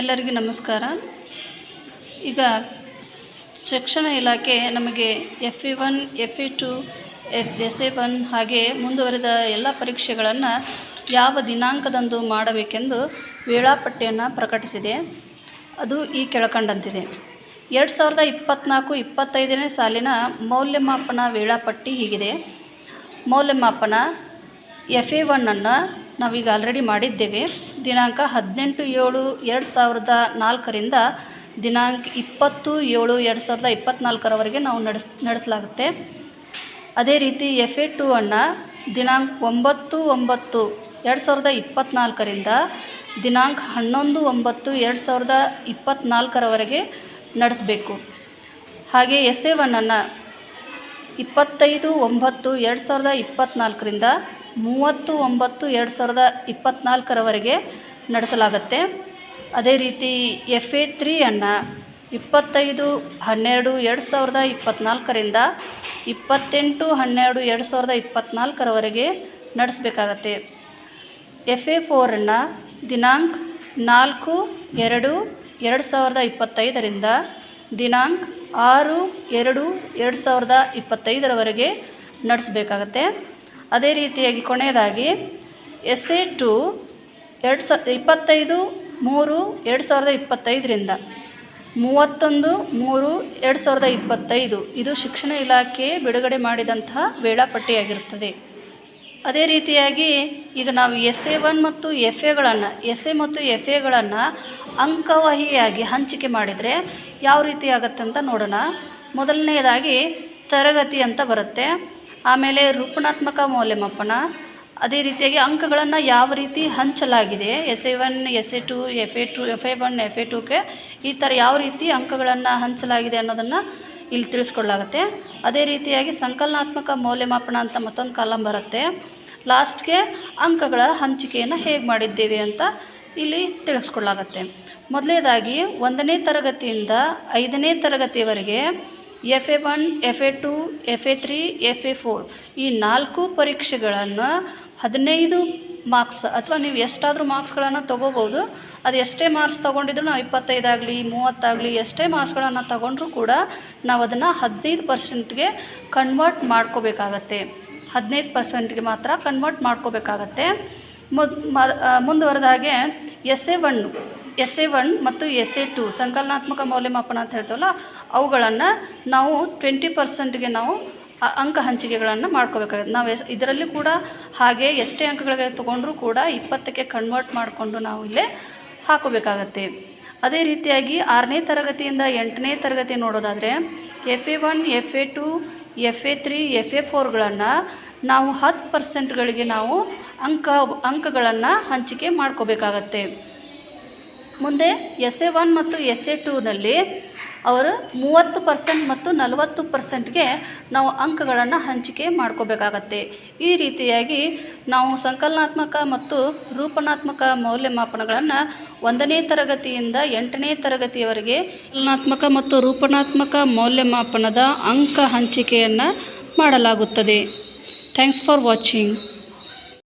ಎಲ್ಲರಿಗೂ ನಮಸ್ಕಾರ. ಈಗ ಶಿಕ್ಷಣ ಇಲಾಖೆ ನಮಗೆ F E one F E two F S A one ಹಾಗೆ ಮುಂದುವರೆದ ಎಲ್ಲ ಪರೀಕ್ಷೆಗಳನ್ನು ಯಾವ ದಿನಾಂಕದಂದು ಮಾಡಬೇಕೆಂದು ವೇಳಾಪಟ್ಟಿಯನ್ನು ಪ್ರಕಟಿಸಿದೆ. ಅದು ಈ ಕೆಳಕಂಡಂತಿದೆ. ಎರಡು ಸಾವಿರದ ಇಪ್ಪತ್ತ್ನಾಲ್ಕು ಇಪ್ಪತ್ತೈದನೇ ಸಾಲಿನ ಮೌಲ್ಯಮಾಪನ ವೇಳಾಪಟ್ಟಿ ಹೀಗಿದೆ. ಮೌಲ್ಯಮಾಪನ ಎಫ್ ಎ ಒನ್ನನ್ನು ನಾವೀಗ ಆಲ್ರೆಡಿ ಮಾಡಿದ್ದೇವೆ. ದಿನಾಂಕ ಹದಿನೆಂಟು ಏಳು ಎರಡು ಸಾವಿರದ ನಾಲ್ಕರಿಂದ ದಿನಾಂಕ ಇಪ್ಪತ್ತು ಏಳು ಎರಡು ಸಾವಿರದ ಇಪ್ಪತ್ತ್ನಾಲ್ಕರವರೆಗೆ ನಾವು ನಡೆಸ್, ನಡೆಸಲಾಗುತ್ತೆ. ಅದೇ ರೀತಿ ಎಫ್ ಎ ಟು ಅನ್ನು ದಿನಾಂಕ ಒಂಬತ್ತು ಒಂಬತ್ತು ಎರಡು ಸಾವಿರದ ಇಪ್ಪತ್ತ್ನಾಲ್ಕರಿಂದ ದಿನಾಂಕ ಹನ್ನೊಂದು ಒಂಬತ್ತು ಎರಡು ಸಾವಿರದ ಇಪ್ಪತ್ತ್ನಾಲ್ಕರವರೆಗೆ ನಡೆಸಬೇಕು. ಹಾಗೆ ಎಸ್ ಎ ಒನ್ನನ್ನು ಇಪ್ಪತ್ತೈದು ಒಂಬತ್ತು ಎರಡು ಸಾವಿರದ ಇಪ್ಪತ್ತ್ನಾಲ್ಕರಿಂದ ಮೂವತ್ತು ಒಂಬತ್ತು ಎರಡು ಸಾವಿರದ ಇಪ್ಪತ್ತ್ನಾಲ್ಕರವರೆಗೆ ನಡೆಸಲಾಗತ್ತೆ. ಅದೇ ರೀತಿ ಎಫ್ ಎ ತ್ರೀಯನ್ನು ಇಪ್ಪತ್ತೈದು ಹನ್ನೆರಡು ಎರಡು ಸಾವಿರದ ಇಪ್ಪತ್ತ್ನಾಲ್ಕರಿಂದ ಇಪ್ಪತ್ತೆಂಟು ಹನ್ನೆರಡು ಎರಡು ಸಾವಿರದ ಇಪ್ಪತ್ತ್ನಾಲ್ಕರವರೆಗೆ ನಡೆಸಬೇಕಾಗತ್ತೆ. ಎಫ್ ಎ ಫೋರನ್ನು ದಿನಾಂಕ ನಾಲ್ಕು ಎರಡು ಎರಡು ಸಾವಿರದ ಇಪ್ಪತ್ತೈದರಿಂದ ದಿನಾಂಕ ಆರು ಎರಡು ಎರಡು ಸಾವಿರದ ಇಪ್ಪತ್ತೈದರವರೆಗೆ ನಡೆಸಬೇಕಾಗತ್ತೆ. ಅದೇ ರೀತಿಯಾಗಿ ಕೊನೆಯದಾಗಿ ಎಸ್ ಎ ಟು ಎರಡು ಸ ಇಪ್ಪತ್ತೈದು ಮೂರು ಎರಡು ಸಾವಿರದ ಇಪ್ಪತ್ತೈದರಿಂದ ಮೂವತ್ತೊಂದು ಮೂರು ಎರಡು ಸಾವಿರದ ಇಪ್ಪತ್ತೈದು. ಇದು ಶಿಕ್ಷಣ ಇಲಾಖೆ ಬಿಡುಗಡೆ ಮಾಡಿದಂತಹ ವೇಳಾಪಟ್ಟಿಯಾಗಿರುತ್ತದೆ. ಅದೇ ರೀತಿಯಾಗಿ ಈಗ ನಾವು ಎಸ್ ಎ ಒನ್ ಮತ್ತು ಎಫ್ ಎಗಳನ್ನು ಎಸ್ ಎ ಮತ್ತು ಎಫ್ ಎಗಳನ್ನು ಅಂಕವಾಹಿಯಾಗಿ ಹಂಚಿಕೆ ಮಾಡಿದರೆ ಯಾವ ರೀತಿ ಆಗುತ್ತೆ ಅಂತ ನೋಡೋಣ. ಮೊದಲನೆಯದಾಗಿ ತರಗತಿ ಅಂತ ಬರುತ್ತೆ. ಆಮೇಲೆ ರೂಪಣಾತ್ಮಕ ಮೌಲ್ಯಮಾಪನ. ಅದೇ ರೀತಿಯಾಗಿ ಅಂಕಗಳನ್ನು ಯಾವ ರೀತಿ ಹಂಚಲಾಗಿದೆ S A one S A two F A two F A one F A ಟುಗೆ ಈ ಥರ ಯಾವ ರೀತಿ ಅಂಕಗಳನ್ನು ಹಂಚಲಾಗಿದೆ ಅನ್ನೋದನ್ನು ಇಲ್ಲಿ ತಿಳಿಸ್ಕೊಳ್ಳಾಗುತ್ತೆ. ಅದೇ ರೀತಿಯಾಗಿ ಸಂಕಲನಾತ್ಮಕ ಮೌಲ್ಯಮಾಪನ ಅಂತ ಮತ್ತೊಂದು ಕಾಲಂ ಬರುತ್ತೆ. ಲಾಸ್ಟ್ಗೆ ಅಂಕಗಳ ಹಂಚಿಕೆಯನ್ನು ಹೇಗೆ ಮಾಡಿದ್ದೇವೆ ಅಂತ ಇಲ್ಲಿ ತಿಳಿಸ್ಕೊಳ್ಳಾಗತ್ತೆ. ಮೊದಲನೇದಾಗಿ ಒಂದನೇ ತರಗತಿಯಿಂದ ಐದನೇ ತರಗತಿಯವರೆಗೆ F A one, F A two, F A three, F A four ಈ ನಾಲ್ಕು ಪರೀಕ್ಷೆಗಳನ್ನು ಹದಿನೈದು ಮಾರ್ಕ್ಸ್ ಅಥವಾ ನೀವು ಎಷ್ಟಾದರೂ ಮಾರ್ಕ್ಸ್ಗಳನ್ನು ತೊಗೋಬೋದು. ಅದು ಎಷ್ಟೇ ಮಾರ್ಕ್ಸ್ ತೊಗೊಂಡಿದ್ರು ನಾವು ಇಪ್ಪತ್ತೈದಾಗಲಿ, ಮೂವತ್ತಾಗಲಿ ಎಷ್ಟೇ ಮಾರ್ಕ್ಸ್ಗಳನ್ನು ತಗೊಂಡ್ರೂ ಕೂಡ ನಾವು ಅದನ್ನು ಹದಿನೈದು ಪರ್ಸೆಂಟ್ಗೆ ಕನ್ವರ್ಟ್ ಮಾಡ್ಕೋಬೇಕಾಗತ್ತೆ. ಹದಿನೈದು ಪರ್ಸೆಂಟ್ಗೆ ಮಾತ್ರ ಕನ್ವರ್ಟ್ ಮಾಡ್ಕೋಬೇಕಾಗತ್ತೆ. ಮುಂದುವರೆದಾಗೆ ಮುಂದುವರೆದ ಹಾಗೆ S A one S A one ಮತ್ತು ಎಸ್ ಎ ಟು ಸಂಕಲನಾತ್ಮಕ ಮೌಲ್ಯಮಾಪನ ಅಂತ ಹೇಳ್ತೇವಲ್ಲ, ಅವುಗಳನ್ನು ನಾವು ಟ್ವೆಂಟಿ ಪರ್ಸೆಂಟ್ಗೆ ನಾವು ಅಂಕ ಹಂಚಿಕೆಗಳನ್ನು ಮಾಡ್ಕೋಬೇಕಾಗುತ್ತೆ. ನಾವು ಎಸ್, ಇದರಲ್ಲಿ ಕೂಡ ಹಾಗೆ ಎಷ್ಟೇ ಅಂಕಗಳಿಗೆ ತೊಗೊಂಡ್ರೂ ಕೂಡ ಇಪ್ಪತ್ತಕ್ಕೆ ಕನ್ವರ್ಟ್ ಮಾಡಿಕೊಂಡು ನಾವು ಇಲ್ಲೇ ಹಾಕೋಬೇಕಾಗತ್ತೆ. ಅದೇ ರೀತಿಯಾಗಿ ಆರನೇ ತರಗತಿಯಿಂದ ಎಂಟನೇ ತರಗತಿ ನೋಡೋದಾದರೆ F A one F A two F A three F A ಫೋರ್ಗಳನ್ನು ನಾವು ಹತ್ತು ಪರ್ಸೆಂಟ್ಗಳಿಗೆ ನಾವು ಅಂಕ, ಅಂಕಗಳನ್ನು ಹಂಚಿಕೆ ಮಾಡ್ಕೋಬೇಕಾಗತ್ತೆ. ಮುಂದೆ ಎಸ್ ಎ ಒನ್ ಮತ್ತು ಎಸ್ ಎ ಟೂನಲ್ಲಿ ಅವರು ಮೂವತ್ತು ಪರ್ಸೆಂಟ್ ಮತ್ತು ನಲವತ್ತು ಪರ್ಸೆಂಟ್ಗೆ ನಾವು ಅಂಕಗಳನ್ನು ಹಂಚಿಕೆ ಮಾಡ್ಕೋಬೇಕಾಗತ್ತೆ. ಈ ರೀತಿಯಾಗಿ ನಾವು ಸಂಕಲನಾತ್ಮಕ ಮತ್ತು ರೂಪನಾತ್ಮಕ ಮೌಲ್ಯಮಾಪನಗಳನ್ನು ಒಂದನೇ ತರಗತಿಯಿಂದ ಎಂಟನೇ ತರಗತಿಯವರೆಗೆ ಸಂಕಲನಾತ್ಮಕ ಮತ್ತು ರೂಪನಾತ್ಮಕ ಮೌಲ್ಯಮಾಪನದ ಅಂಕ ಹಂಚಿಕೆಯನ್ನು ಮಾಡಲಾಗುತ್ತದೆ. Thanks for watching